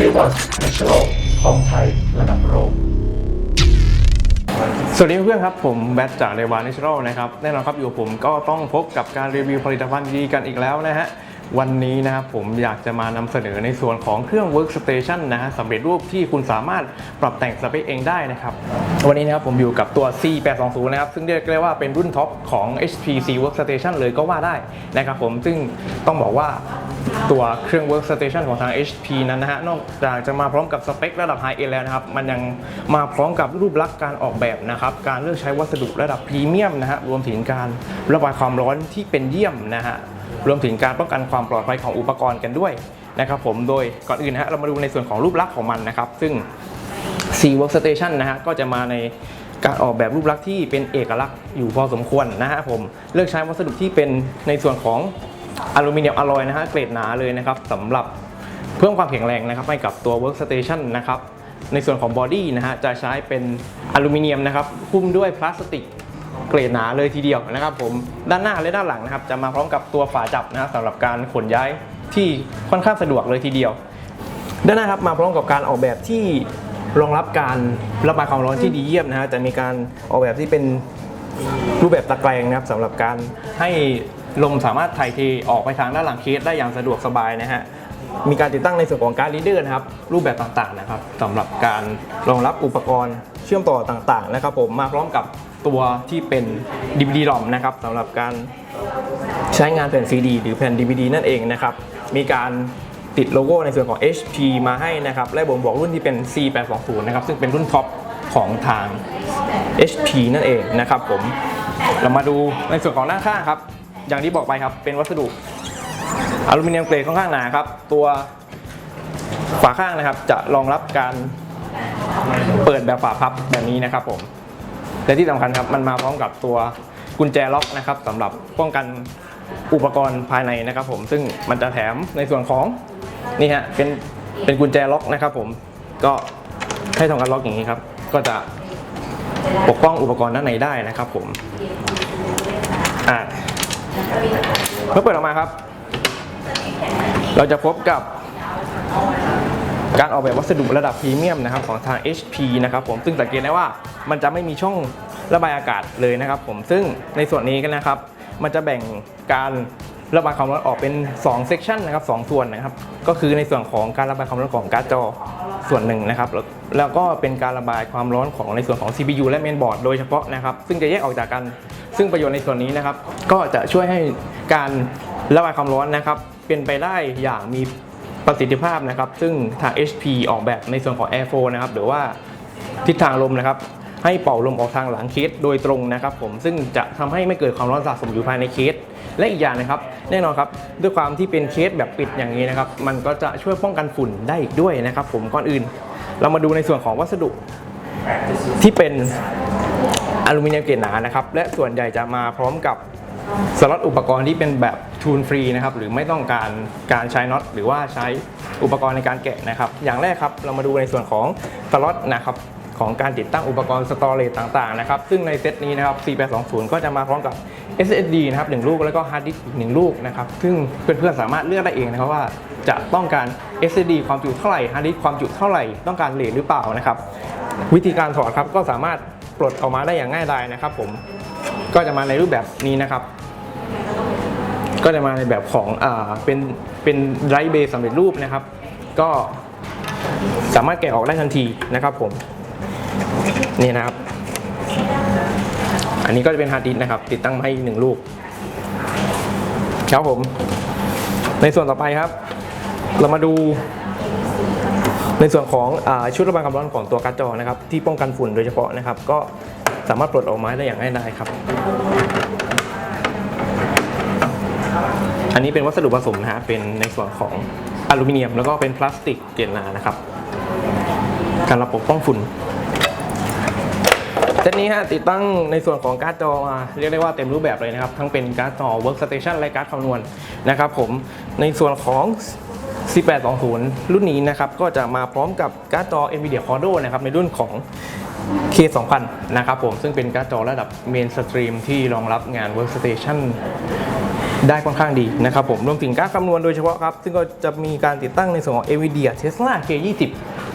เรียกว่าแนชโลของไทยระดับโลกสวัสดีเพื่อนๆครับ ผมแบทจากเรวานิช r a l นะครับแน่นอนครับอยู่ผมก็ต้องพบกับการรีวิวผลิตภัณฑ์ดีกันอีกแล้วนะฮะวันนี้นะครับผมอยากจะมานำเสนอในส่วนของเครื่อง Workstation นะฮะสำเร็จรูปที่คุณสามารถปรับแต่งสเปคเองได้นะครับ วันนี้นะครับผมอยู่กับตัว C820 นะครับ ซึ่งเรียกได้ว่าเป็นรุ่นท็อปของ HPC Workstation เลยก็ว่าได้นะครับผมซึ่งต้องบอกว่า ตัวเครื่อง workstation ของทาง HP นั้นนะฮะ นอกจากจะมาพร้อมกับสเปคระดับ High End แล้วนะครับ มันยังมาพร้อมกับรูปลักษณ์การออกแบบนะครับ การเลือกใช้วัสดุระดับพรีเมียมนะฮะ รวมถึงการระบายความร้อนที่เป็นเยี่ยมนะฮะ รวมถึงการป้องกันความปลอดภัยของอุปกรณ์กันด้วยนะครับผม โดยก่อนอื่นนะฮะ เรามาดูในส่วนของรูปลักษณ์ของมันนะครับ ซึ่ง C Workstation นะฮะ ก็จะมาในการออกแบบรูปลักษณ์ที่เป็นเอกลักษณ์อยู่พอสมควรนะฮะผม เลือกใช้วัสดุที่เป็นในส่วนของ อลูมิเนียมอลลอยนะฮะเกรดหนาเลยนะครับสำหรับเพิ่มความแข็งแรงนะครับให้กับตัว Workstation นะครับในส่วนของบอดี้นะฮะจะใช้เป็นอลูมิเนียมนะครับหุ้มด้วยพลาสติกเกรดหนาเลยทีเดียวนะครับผมด้านหน้าและด้านหลังนะครับ จะมาพร้อมกับตัวฝาจับนะฮะสำหรับการขนย้ายที่ค่อนข้างสะดวกเลยทีเดียว ด้านหน้าครับมาพร้อมกับการออกแบบที่รองรับการระบายความร้อนที่ดีเยี่ยมนะฮะจะมีการออกแบบที่เป็นรูปแบบตะแกรงนะครับสำหรับการให้ ลมสามารถถ่ายเทออกไปทางด้านหลังเคสได้อย่างสะดวกสบายนะฮะมีการติดตั้งในส่วนของการลีดเดอร์นะครับรูปแบบต่างๆนะครับสำหรับการรองรับอุปกรณ์เชื่อมต่อต่างๆนะครับ ผมมาพร้อมกับตัวที่เป็น DVD ROM นะครับสำหรับการใช้งานแผ่น CD หรือแผ่น DVD นั่นเองนะครับมีการติดโลโก้ในส่วนของ HP มาให้นะครับและบ่งบอกรุ่นที่เป็น C820 นะครับซึ่งเป็นรุ่นท็อปของทาง HP นั่นเองนะครับผมเรามาดูในส่วนของด้านข้างครับ อย่างที่บอกไปครับ เป็นวัสดุอลูมิเนียมเกรดค่อนข้างหนาครับ ตัวฝาข้างนะครับ จะรองรับการเปิดแบบฝาพับแบบนี้นะครับผม และที่สำคัญครับมันมาพร้อมกับตัวกุญแจล็อกนะครับสำหรับป้องกันอุปกรณ์ภายในนะครับผมซึ่งมันจะแถมในส่วนของนี่ฮะเป็นเป็นกุญแจล็อกนะครับผมก็ให้ทำการล็อกอย่างนี้ครับ ก็จะปกป้องอุปกรณ์ด้านในได้นะครับผมอ่า เมื่อเปิดออกมาครับ เราจะพบกับการออกแบบวัสดุระดับพรีเมียมนะครับของทาง HP นะครับผมซึ่งสังเกตได้ว่ามันจะไม่มีช่องระบายอากาศเลยนะครับผมซึ่งในส่วนนี้กันนะครับ มันจะแบ่งการระบายความร้อนออกเป็น2 section นะครับ2ส่วนนะครับ ก็คือในส่วนของการระบายความร้อนของการ์ดจอ ส่วนหนึ่งนะครับ แล้วก็เป็นการระบายความร้อนของในส่วนของ CPU และเมนบอร์ดโดยเฉพาะนะครับ ซึ่งจะแยกออกจากกัน ซึ่งประโยชน์ในส่วนนี้นะครับ ก็จะช่วยให้การระบายความร้อนนะครับ เป็นไปได้อย่างมีประสิทธิภาพนะครับ ซึ่งทาง HP ออกแบบในส่วนของ Airflow นะครับ หรือว่าทิศทางลมนะครับให้เป่าลมออกทางหลังเคสโดยตรงนะครับผมซึ่งจะทำให้ไม่เกิดความร้อนสะสมอยู่ภายในเคส และอีกอย่างนะครับ แน่นอนครับด้วยความที่เป็นเคสแบบปิดอย่างนี้นะครับมันก็จะช่วยป้องกันฝุ่นได้อีกด้วยนะครับผมก่อนอื่น เรามาดูในส่วนของวัสดุที่เป็นอลูมิเนียมเกรดหนานะครับและส่วนใหญ่จะมาพร้อมกับสล็อตอุปกรณ์ที่เป็นแบบทูนฟรีนะครับหรือไม่ต้องการการใช้น็อตหรือว่าใช้อุปกรณ์ในการแกะนะครับ อย่างแรกครับเรามาดูในส่วนของสล็อตนะครับ ของการติดตั้งอุปกรณ์สตอเรจต่างๆนะครับซึ่งในเซตนี้นะครับ C820 ก็จะมาพร้อมกับ SSD นะครับหนึ่งลูกแล้วก็ฮาร์ดดิสก์อีกหนึ่งลูกนะครับซึ่งเพื่อนๆสามารถเลือกได้เองนะครับว่าจะต้องการ SSD ความจุเท่าไหร่ฮาร์ดดิสก์ความจุเท่าไหร่ต้องการเลทหรือเปล่านะครับวิธีการถอดครับก็สามารถปลดออกมาได้อย่างง่ายดายนะครับ ผมก็จะมาในรูปแบบนี้นะครับ ก็จะมาในแบบของอ่าเป็นเป็นไรเบสสำเร็จรูปนะครับ ก็สามารถแกะออกได้ทันทีนะครับผม นี่นะครับ อันนี้ก็จะเป็นฮาร์ดดิสก์นะครับ ติดตั้งมาให้อีกหนึ่งลูกครับผม ในส่วนต่อไปครับ เรามาดู ในส่วนของอชุดระบายความร้อนของตัวการ์ดจอนะครับ ที่ป้องกันฝุ่นโดยเฉพาะนะครับ ก็สามารถปลดออกมาได้อย่างง่ายดายครับ อันนี้เป็นวัสดุผสมนะฮะเป็นในส่วนของอลูมิเนียม แล้วก็เป็นพลาสติกเกลนานะครับ การระบบป้องฝุ่น เซตนี้ฮะติดตั้งในส่วนของการ์ดจอมาเรียกได้ว่าเต็มรูปแบบเลยนะครับ ทั้งเป็นการ์ดจอ workstation และการ์ดคำนวณนะครับผมในส่วนของ C820 รุ่นนี้นะครับก็จะมาพร้อมกับการ์ดจอ NVIDIA Cordo นะครับในรุ่นของ K2000 นะครับผมซึ่งเป็นการ์ดจอระดับ main stream ที่รองรับงาน workstation ได้ค่อนข้างดีนะครับผมรวมถึงการคำนวณโดยเฉพาะครับ ซึ่งก็จะมีการติดตั้งในส่วนของ NVIDIA Tesla K20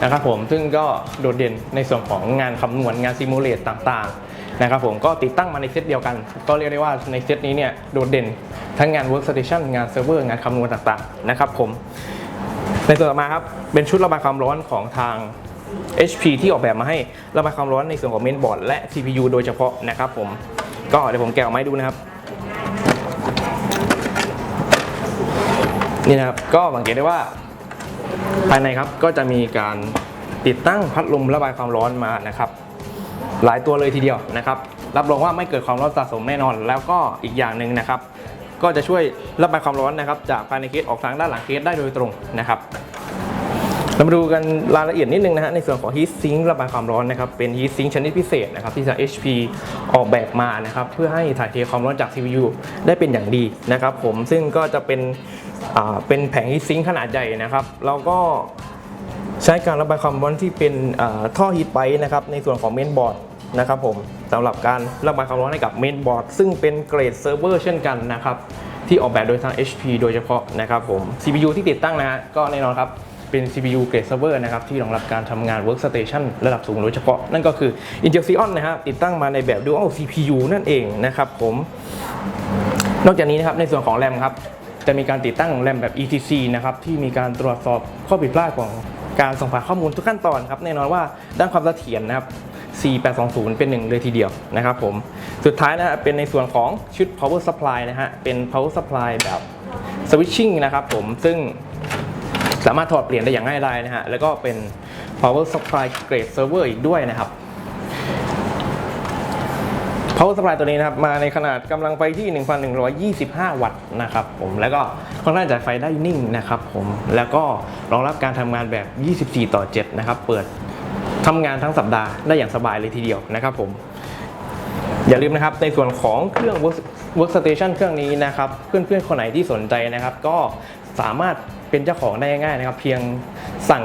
นะครับผมซึ่งก็โดดเด่นในส่วนของงานคำนวณงานซิมูเลตต่างๆนะครับผมก็ติดตั้งมาในเซตเดียวกัน ก็เรียกได้ว่าในเซตนี้เนี่ยโดดเด่นทั้งงาน Workstation งานเซิร์ฟเวอร์งานคำนวณต่างๆนะครับผมในส่วนต่อมาครับเป็นชุดระบายความร้อนของทาง HP ที่ออกแบบมาให้ระบายความร้อนในส่วนของเมนบอร์ดและ CPU โดยเฉพาะนะครับผมก็เดี๋ยวผมแกะออกมาให้ดูนะครับนี่นะครับก็สังเกตได้ว่า ภายในครับก็จะมีการติดตั้งพัดลมระบายความร้อนมานะครับ หลายตัวเลยทีเดียวนะครับ รับรองว่าไม่เกิดความร้อนสะสมแน่นอน แล้วก็อีกอย่างหนึ่งนะครับ ก็จะช่วยระบายความร้อนนะครับ จากภายในเคสออกทางด้านหลังเคสได้โดยตรงนะครับเรามาดูกันรายละเอียดนิดนึงนะฮะในส่วนของ heat sink ระบายความร้อนนะครับเป็น heat sink ชนิดพิเศษนะครับที่ทาง HP ออกแบบมานะครับเพื่อให้ถ่ายเทความร้อนจาก CPU ได้เป็นอย่างดีนะครับผมซึ่งก็จะเป็น เป็นแผง heat sink ขนาดใหญ่นะครับ เราก็ใช้การระบายความร้อนที่เป็นท่อฮีทไ p นะครับในส่วนของเมนบอร์ดนะครับผมสำหรับการระบายความร้อนให้กับเมนบอร์ดซึ่งเป็นเกรดเซิร์ฟเวอร์เช่นกันนะครับที่ออกแบบโดยทาง HP โดยเฉพาะนะครับผม CPU ที่ติดตั้งนะฮะก็แน่นอนครับเป็น CPU เกรดเซิร์ฟเวอร์นะครับที่รองรับการทำงาน Workstation ระดับสูงโดยเฉพาะ นั่นก็คือ Intel Xeon นะฮะติดตั้งมาในแบบ Dual CPU นั่นเองนะครับผม นอกจากนี้นะครับในส่วนของแรมครับ จะมีการติดตั้งแรมแบบ ETC นะครับที่มีการตรวจสอบข้อผิดพลาดของการส่งผ่านข้อมูลทุกขั้นตอนครับแน่นอนว่าด้านความเสถียรนะครับ C820 เป็นหนึ่งเลยทีเดียวนะครับผม สุดท้ายนะฮะเป็นในส่วนของชุด power supply นะฮะ เป็น power supply แบบ switching นะครับผม ซึ่งสามารถถอดเปลี่ยนได้อย่างง่ายดายนะฮะ แล้วก็เป็น power supply grade server อีกด้วยนะครับ power supply ตัวนี้นะครับ มาในขนาดกำลังไฟที่ 1,125 วัตต์นะครับผมแล้วก็ค่อนข้างจ่ายไฟได้นิ่งนะครับผมแล้วก็รองรับการทำงานแบบ 24 ต่อ 7 นะครับ เปิดทำงานทั้งสัปดาห์ได้อย่างสบายเลยทีเดียวนะครับผมอย่าลืมนะครับ ในส่วนของเครื่อง workstation เครื่องนี้นะครับ เพื่อนๆ คนไหนที่สนใจนะครับ ก็สามารถเป็นเจ้าของได้ง่ายๆนะครับ เพียงสั่ง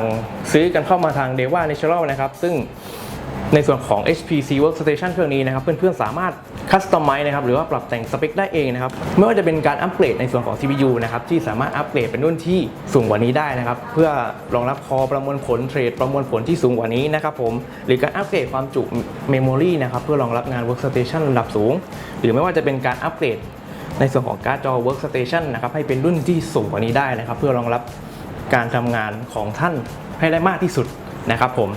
ซื้อกันเข้ามาทาง Deva Natural นะครับ ซึ่ง ในส่วนของ HPC Workstation เครื่องนี้นะครับเพื่อนๆสามารถคัสตอมไมซ์นะครับหรือว่าปรับแต่งสเปคได้เองนะครับไม่ว่าจะเป็นการอัปเกรดในส่วนของ CPU นะครับที่สามารถอัปเกรดเป็นรุ่นที่สูงกว่านี้ได้นะครับเพื่อรองรับคอประมวลผลเทรดประมวลผลที่สูงกว่านี้นะครับผมหรือการอัปเกรดความจุเมมโมรีนะครับเพื่อรองรับงาน Workstation ระดับสูง หรือไม่ว่าจะเป็นการอัปเกรดในส่วนของการ์ดจอ Workstation นะครับให้เป็นรุ่นที่สูงกว่านี้ได้นะครับเพื่อรองรับการทำงานของท่านให้ได้มากที่สุด นะครับผม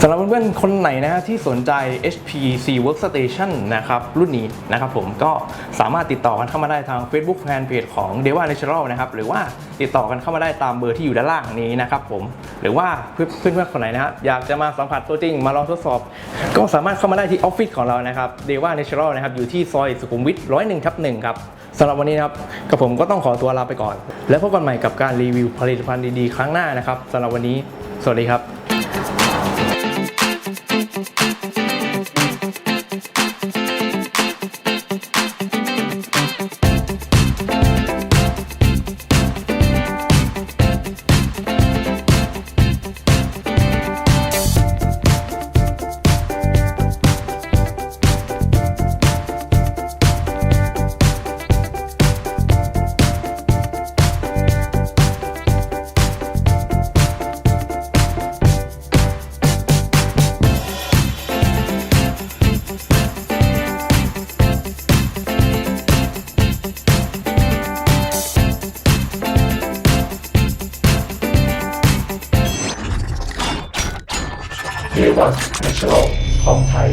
สำหรับเพื่อนๆ คนไหนนะฮะที่สนใจ HPC Workstation นะครับรุ่นนี้นะครับผมก็สามารถติดต่อกันเข้ามาได้ทาง Facebook Fanpage ของ Deva Natural นะครับหรือว่าติดต่อกันเข้ามาได้ตามเบอร์ที่อยู่ด้านล่างนี้นะครับผมหรือว่าเพื่อนๆคนไหนนะฮะอยากจะมาสัมผัสตัวจริงมาลองทดสอบ ก็สามารถเข้ามาได้ที่ออฟฟิศของเรานะครับ Deva Natural นะครับอยู่ที่ซอยสุขุมวิท101ทับ1ครับสำหรับวันนี้นะครับกับผมก็ต้องขอตัวลาไปก่อน แล้วพบกันใหม่กับการรีวิวผลิตภัณฑ์ดีๆ ครั้งหน้านะครับสำหรับวันนี้ สวัสดีครับ เดวันนัชโลของไทย